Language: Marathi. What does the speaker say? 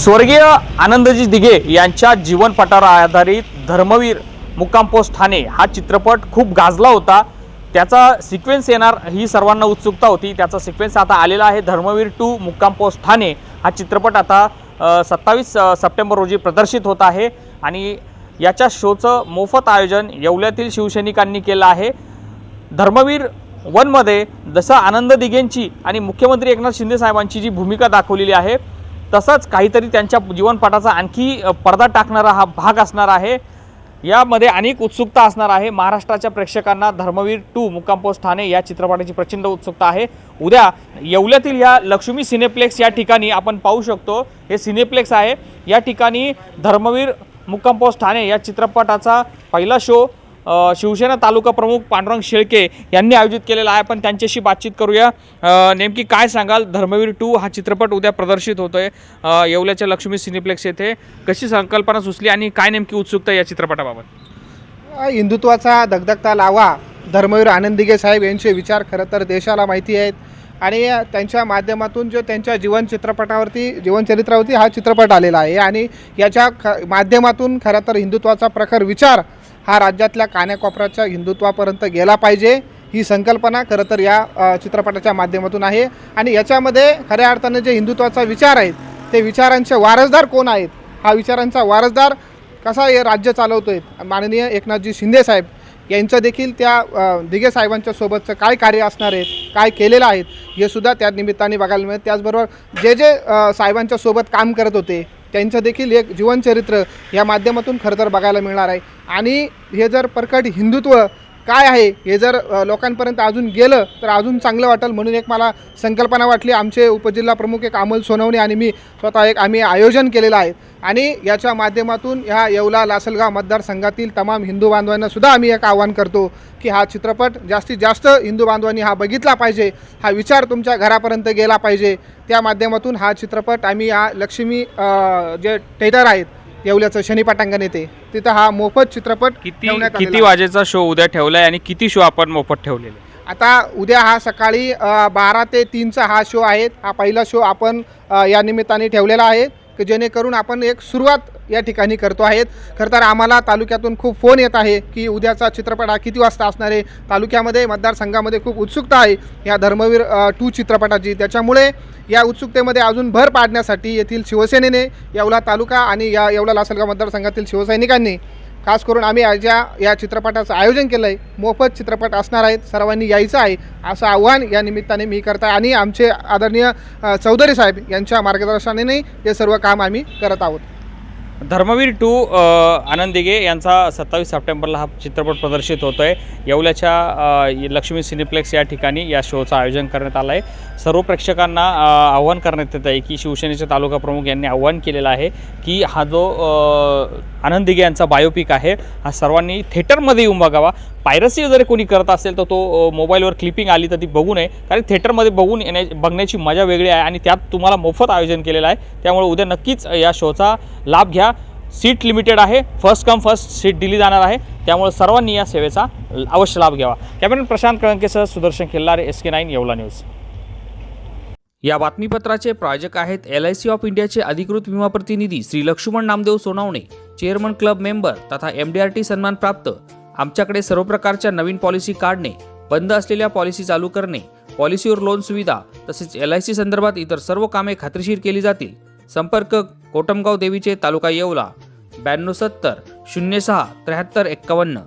स्वर्गीय आनंदजी दिघे यांच्या जीवनपटावर आधारित धर्मवीर मुक्कामपोस ठाणे हा चित्रपट खूप गाजला होता. त्याचा सिक्वेन्स येणार ही सर्वांना उत्सुकता होती. त्याचा सिक्वेन्स आता आलेला आहे. धर्मवीर टू मुक्कामपोस ठाणे हा चित्रपट आता सत्तावीस सप्टेंबर रोजी प्रदर्शित होत आहे आणि याच्या शोचं मोफत आयोजन येवल्यातील शिवसैनिकांनी केलं आहे. धर्मवीर वनमध्ये जसं आनंद दिघेंची आणि मुख्यमंत्री एकनाथ शिंदे साहेबांची जी भूमिका दाखवलेली आहे तसंच काहीतरी त्यांच्या जीवनपटाचा आणखी पडदा टाकणारा हा भाग असणार आहे. यामध्ये अनेक उत्सुकता असणार आहे. महाराष्ट्राच्या प्रेक्षकांना धर्मवीर टू मुक्कामपोस ठाणे या चित्रपटाची प्रचंड उत्सुकता आहे. उद्या येवल्यातील या लक्ष्मी सिनेप्लेक्स या ठिकाणी आपण पाहू शकतो. हे सिनेप्लेक्स आहे. या ठिकाणी धर्मवीर मुक्कामपोस ठाणे या चित्रपटाचा पहिला शो शिवसेना तालुका प्रमुख पांडुरंग शेळके यांनी आयोजित केलेला आहे. आपण त्यांच्याशी बातचीत करूया. नेमकी काय सांगाल? धर्मवीर टू हा चित्रपट उद्या प्रदर्शित होतोय. आहे येवल्याच्या लक्ष्मी सिनेप्लेक्स येथे कशी संकल्पना सुचली आणि काय नेमकी उत्सुकता या चित्रपटाबाबत? हिंदुत्वाचा दगदगता लावा. धर्मवीर आनंदिगे साहेब यांचे विचार खरं तर देशाला माहिती आहेत. आणि त्यांच्या माध्यमातून जो त्यांच्या जीवन चित्रपटावरती जीवनचरित्रावरती हा चित्रपट आलेला आहे. आणि याच्या ख माध्यमातून खरं तर हिंदुत्वाचा प्रखर विचार हा राज्यातल्या कान्याकोपऱ्याच्या हिंदुत्वापर्यंत गेला पाहिजे ही संकल्पना खरं तर या चित्रपटाच्या माध्यमातून आहे. आणि याच्यामध्ये खऱ्या अर्थाने जे हिंदुत्वाचा विचार आहेत ते विचारांचे वारसदार कोण आहेत हा विचारांचा वारसदार कसा हे राज्य चालवतो आहे माननीय एकनाथजी शिंदे साहेब यांचं देखील त्या अ, दिघे साहेबांच्या सोबतचं काय कार्य असणार आहेत काय केलेलं आहेत हे सुद्धा त्या निमित्ताने बघायला मिळेल. त्याचबरोबर जे जे साहेबांच्या सोबत काम करत होते त्यांचं देखील एक जीवनचरित्र या माध्यमातून खरं तर बघायला मिळणार आहे. आणि हे जर प्रकट हिंदुत्व काय आहे? हे जर लोकांपर्यंत अजून गेलं तर अजून चांगलं वाटेल म्हणून एक मला संकल्पना वाटली. आमचे उपजिल्हा प्रमुख एक अमोल सोनवणे आणि मी स्वतः एक आम्ही आयोजन केलेलं आहे. आणि याच्या माध्यमातून ह्या येवला लासलगाव मतदारसंघातील तमाम हिंदू बांधवांना सुद्धा आम्ही एक आव्हान करतो की हा चित्रपट जास्तीत जास्त हिंदू बांधवांनी हा बघितला पाहिजे हा विचार तुमच्या घरापर्यंत गेला पाहिजे. त्या माध्यमातून हा चित्रपट आम्ही हा लक्ष्मी जे थिएटर आहेत येवल्याचं शनी पटांगण येते. तिथं हा मोफत चित्रपट किती ठेवण्यात आलेला किती आहे. वाजेचा शो उद्या ठेवलाय आणि किती शो आपण मोफत ठेवलेले? आता उद्या हा सकाळी अ, बारा ते तीनचा हा शो आहे. हा पहिला शो आपण अ, या निमित्ताने ठेवलेला आहे. की जेणेकरून आपण एक सुरुवात या ठिकाणी करतो आहेत. खरं तर आम्हाला तालुक्यातून खूप फोन येत आहे की उद्याचा चित्रपट हा किती वाजता असणार आहे? तालुक्यामध्ये मतदारसंघामध्ये खूप उत्सुकता आहे या धर्मवीर टू चित्रपटाची. त्याच्यामुळे या उत्सुकतेमध्ये अजून भर पाडण्यासाठी येथील शिवसेनेने येवला तालुका आणि या येवला लासलगाव मतदारसंघातील शिवसैनिकांनी खास करून आम्ही ज्या या चित्रपटाचं आयोजन केलं आहे मोफत चित्रपट असणार आहेत सर्वांनी यायचं आहे असं आव्हान या निमित्ताने मी करत आहे आणि आमचे आदरणीय चौधरी साहेब यांच्या मार्गदर्शनाने हे सर्व काम आम्ही करत आहोत. धर्मवीर टू आनंद दिघे यांचा सत्तावीस सप्टेंबरला हा चित्रपट प्रदर्शित होतो आहे येवल्याच्या लक्ष्मी सिनेप्लेक्स या ठिकाणी या शोचं आयोजन करण्यात आलं आहे सर्व प्रेक्षकांना आव्हान करण्यात येत आहे की शिवसेनेचे तालुका प्रमुख यांनी आव्हान केलेलं आहे की हा जो आनंद दिघे यांचा बायोपिक आहे. हा सर्वांनी थिएटरमध्ये येऊन बघावा. पायरसी जर कोणी करत असेल तर तो मोबाईलवर क्लिपिंग आली तर ती बघू नये. कारण थिएटरमध्ये बघून येण्या बघण्याची मजा वेगळी आहे आणि त्यात तुम्हाला मोफत आयोजन केलेलं आहे. त्यामुळे उद्या नक्कीच या शोचा लाभ घ्या. सीट लिमिटेड आहे. फर्स्ट कम फर्स्ट सीट दिली जाणार आहे. त्यामुळे सर्वांनी या सेवेचा अवश्य लाभ घ्यावा. Cameraman Prashant कळंकेसह Sudarshan Khillare S K nine Yeola news या बातमीपत्राचे प्रायोजक आहेत एल आय सी ऑफ इंडियाचे अधिकृत विमा प्रतिनिधी Shri Laxman Namdev Sonawane. Chairman club member तथा एम डी आर टी सन्मान प्राप्त. आमच्याकडे सर्व प्रकारच्या नवीन पॉलिसी काढणे बंद असलेल्या पॉलिसी चालू करणे पॉलिसीवर लोन सुविधा तसेच एल आय सी संदर्भात इतर सर्व कामे खात्रीशीर केली जातील. संपर्क कोटमगाव देवीचे तालुका येवला ब्याण्णव सत्तर शून्य सहा त्र्याहत्तर एक्कावन्न.